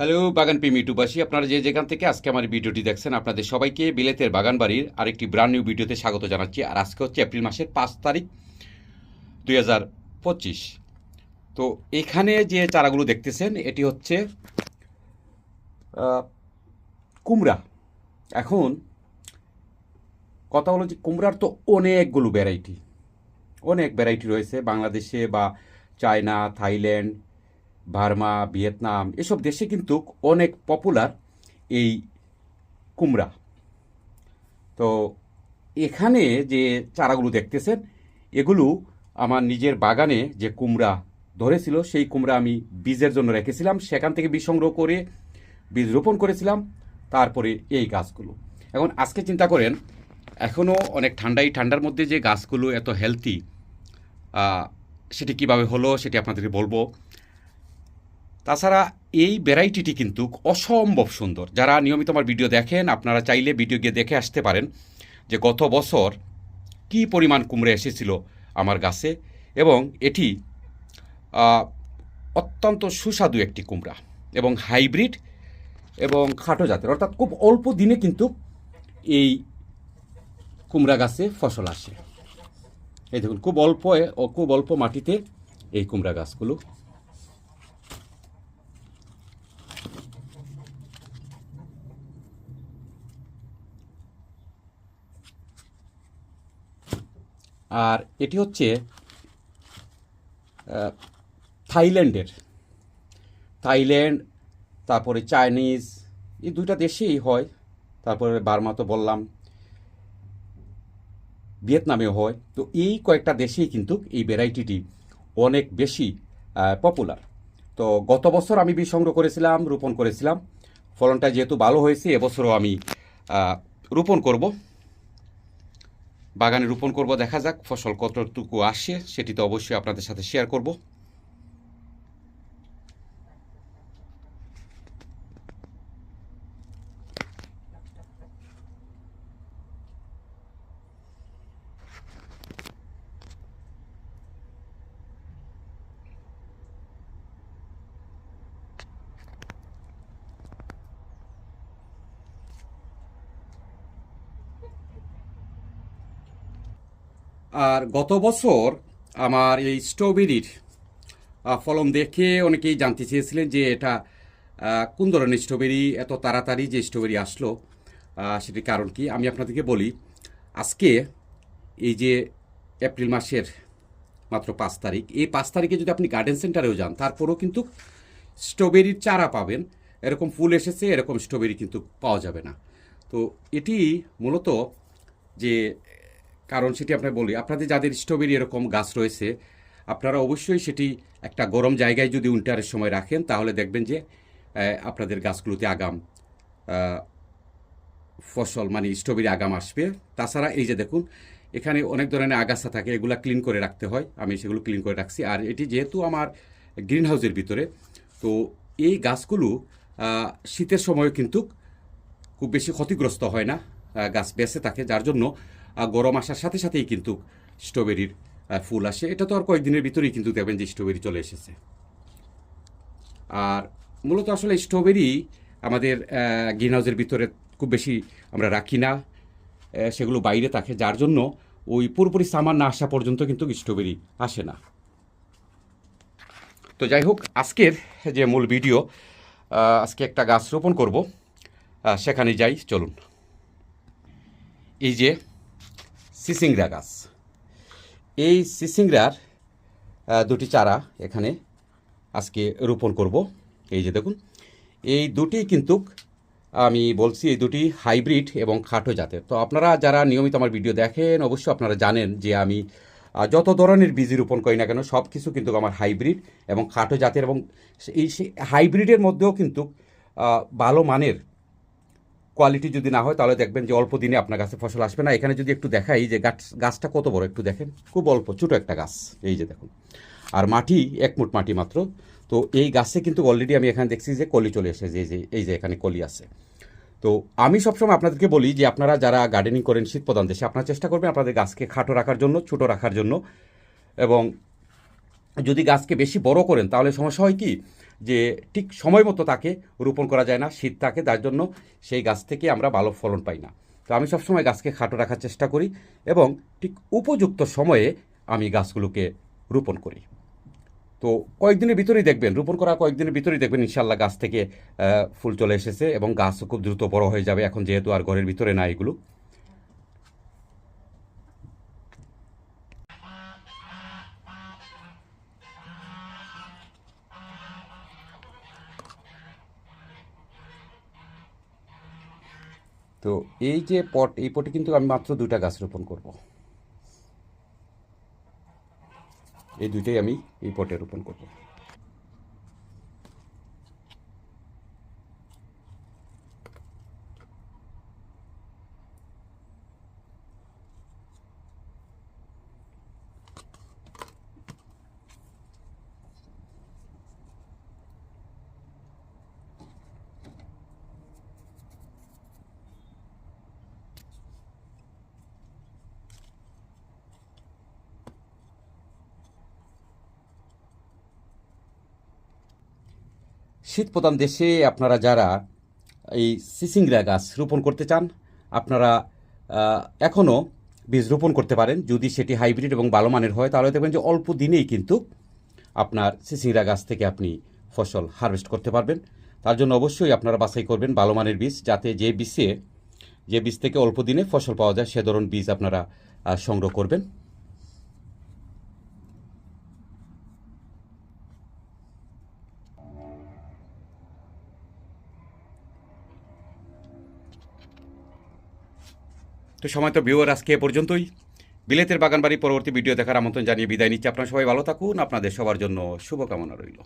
Hello, বাগান প্রেমী ইউটিউবাসী আপনারা যে যেখান থেকে আজকে আমার ভিডিওটি দেখছেন, আপনাদের সবাইকে বিলেতের বাগান বাড়ির আরেকটি ব্রান্ড নিউ ভিডিওতে স্বাগত জানাচ্ছি। আর আজকে হচ্ছে এপ্রিল মাসের পাঁচ তারিখ, দুই হাজার পঁচিশ। তো এখানে যে চারাগুলো দেখতেছেন, এটি হচ্ছে কুমড়া। এখন কথা হলো যে কুমড়ার তো অনেকগুলো ভ্যারাইটি অনেক ভ্যারাইটি রয়েছে। বাংলাদেশে বা চায়না, থাইল্যান্ড বার্মা, ভিয়েতনাম এসব দেশে কিন্তু অনেক পপুলার এই কুমড়া। তো এখানে যে চারাগুলো দেখতেছেন, এগুলো আমার নিজের বাগানে যে কুমড়া ধরেছিল, সেই কুমড়া আমি বীজের জন্য রেখেছিলাম। সেখান থেকে বীজ সংগ্রহ করে, বীজ রোপণ করেছিলাম, তারপরে এই গাছগুলো। এখন আজকে চিন্তা করেন এখনও অনেক ঠান্ডাই, ঠান্ডার মধ্যে যে গাছগুলো এত হেলদি সেটি কীভাবে হলো সেটি আপনাদেরকে বলব। তাছাড়া এই ভ্যারাইটিটি কিন্তু অসম্ভব সুন্দর। যারা নিয়মিত আমার ভিডিও দেখেন, আপনারা চাইলে ভিডিও গিয়ে দেখে আসতে পারেন যে গত বছর কি পরিমাণ কুমড়ে এসেছিল আমার গাছে এবং এটি অত্যন্ত সুস্বাদু একটি কুমড়া এবং হাইব্রিড এবং খাটো জাতের। অর্থাৎ খুব অল্প দিনে কিন্তু এই কুমড়া গাছে ফসল আসে। এই দেখুন, খুব অল্প খুব অল্প মাটিতে এই কুমড়া গাছগুলো আর এটি হচ্ছে থাইল্যান্ডের। থাইল্যান্ড, তারপরে চাইনিজ, এই দুইটা দেশেই হয়। তারপরে বার্মা তো বললাম, ভিয়েতনামেও হয়। তো এই কয়েকটা দেশেই কিন্তু এই ভ্যারাইটিটি অনেক বেশি পপুলার তো গত বছর আমি বীজ সংগ্রহ করেছিলাম, রোপণ করেছিলাম। ফলনটা যেহেতু ভালো হয়েছে, এবছরও আমি রোপণ করব। বাগানে রোপণ করব, দেখা যাক ফসল কতটুকু আসে, সেটি তো অবশ্যই আপনাদের সাথে শেয়ার করব। আর গত বছর আমার এই স্ট্রবেরির ফলন দেখে অনেকেই জানতে চেয়েছিলেন যে এটা কোন ধরনের স্ট্রবেরি, এত তাড়াতাড়ি যে স্ট্রবেরি আসলো সেটির কারণ কি? আমি আপনাদেরকে বলি, আজকে এই যে এপ্রিল মাসের মাত্র পাঁচ তারিখ, এই পাঁচ তারিখে যদি আপনি গার্ডেন সেন্টারেও যান, তারপরেও কিন্তু স্ট্রবেরির চারা পাবেন। এরকম ফুল এসেছে, এরকম স্ট্রবেরি কিন্তু পাওয়া যাবে না। তো এটি মূলত যে কারণ সেটি আপনার বলি, আপনাদের যাদের স্ট্রবেরি এরকম গাছ রয়েছে, আপনারা অবশ্যই সেটি একটা গরম জায়গায় যদি উইন্টারের সময় রাখেন, তাহলে দেখবেন যে আপনাদের গাছগুলোতে আগাম ফসল মানে স্ট্রবেরি আগাম আসবে। তাছাড়া এই যে দেখুন, এখানে অনেক ধরনের আগাছা থাকে, এগুলা ক্লিন করে রাখতে হয়। আমি সেগুলো ক্লিন করে রাখছি। আর এটি যেহেতু আমার গ্রিন হাউসের ভিতরে, তো এই গাছগুলো শীতের সময় কিন্তু খুব বেশি ক্ষতিগ্রস্ত হয় না গাছ বেঁচে থাকে। যার জন্য গরম আসার সাথে সাথেই কিন্তু স্ট্রবেরির ফুল আসে। এটা তো আর কয়েকদিনের ভিতরেই কিন্তু দেখবেন যে স্ট্রবেরি চলে এসেছে। আর মূলত আসলে স্ট্রবেরি আমাদের গ্রিন হাউসের ভিতরে খুব বেশি আমরা রাখি না সেগুলো বাইরে থাকে, যার জন্য ওই পুরোপুরি সামার না আসা পর্যন্ত কিন্তু স্ট্রবেরি আসে না। তো যাই হোক, আজকের যে মূল ভিডিও আজকে একটা গাছ রোপণ করব। সেখানে যাই, চলুন। এই যে সিসিংরা গাছ। এই সিসিংরার দুটি চারা এখানে আজকে রোপণ করব। এই যে দেখুন, এই দুটি কিন্তু আমি বলছি এই দুটি হাইব্রিড এবং খাটো জাতের। তো আপনারা যারা নিয়মিত আমার ভিডিও দেখেন, অবশ্যই আপনারা জানেন যে আমি যত ধরনের বীজ রোপণ করি না কেন, সব কিছু কিন্তু আমার হাইব্রিড এবং খাটো জাতের এবং এই হাইব্রিডের মধ্যেও কিন্তু ভালো মানের কোয়ালিটি যদি না হয়, তাহলে দেখবেন যে অল্প দিনে আপনার কাছে ফসল আসবে না। এখানে যদি একটু দেখাই যে গাছ, গাছটা কত বড় একটু দেখেন। খুব অল্প, ছোটো একটা গাছ। এই যে দেখুন। আর মাটি, এক মুঠ মাটি মাত্র। তো এই গাছে কিন্তু অলরেডি আমি এখানে দেখছি যে কলি চলে এসেছে। যে, এই যে এখানে কলি আছে। তো আমি সবসময় আপনাদেরকে বলি যে আপনারা যারা গার্ডেনিং করেন শীত প্রধান দেশে, আপনারা চেষ্টা করবেন আপনাদের গাছকে খাটো রাখার জন্য, ছোট রাখার জন্য। এবং যদি গাছকে বেশি বড় করেন, তাহলে সমস্যা হয় কি? যে ঠিক সময় মতো তাকে রোপণ করা যায় না, শীত থাকে, তার জন্য সেই গাছ থেকে আমরা ভালো ফলন পাই না। তো আমি সবসময় গাছকে খাটো রাখার চেষ্টা করি এবং ঠিক উপযুক্ত সময়ে আমি গাছগুলোকে রোপণ করি। তো কয়েকদিনের ভিতরেই দেখবেন, রোপণ করা কয়েকদিনের ভিতরেই দেখবেন ইনশাল্লাহ গাছ থেকে ফুল চলে এসেছে এবং গাছও খুব দ্রুত বড় হয়ে যাবে। এখন যেহেতু আর ঘরের ভিতরে না এগুলো। তো এই যে পট, এই পটে কিন্তু আমি মাত্র দুটা গাছ রোপণ করব। এই দুইটাই আমি এই পটে রোপণ করব। শীত প্রধান দেশে আপনারা যারা এই সিসিংরা গাছ রোপণ করতে চান, আপনারা এখনও বীজ রোপণ করতে পারেন। যদি সেটি হাইব্রিড এবং ভালো মানের হয়, তাহলে দেখবেন যে অল্প দিনেই কিন্তু আপনার সিসিংরা গাছ থেকে আপনি ফসল হারভেস্ট করতে পারবেন। তার জন্য অবশ্যই আপনারা বাছাই করবেন ভালো মানের বীজ, যাতে যে বীজে, যে বীজ থেকে অল্প দিনে ফসল পাওয়া যায়, সে ধরনের বীজ আপনারা সংগ্রহ করবেন। তো সময় তো ভিউয়ার, আজকে এ পর্যন্তই। বিলেতের বাগানবাড়ি পরবর্তী ভিডিও দেখার আমন্ত্রণ জানিয়ে বিদায় নিচ্ছি। আপনারা সবাই ভালো থাকুন। আপনাদের সবার জন্য শুভকামনা রইল।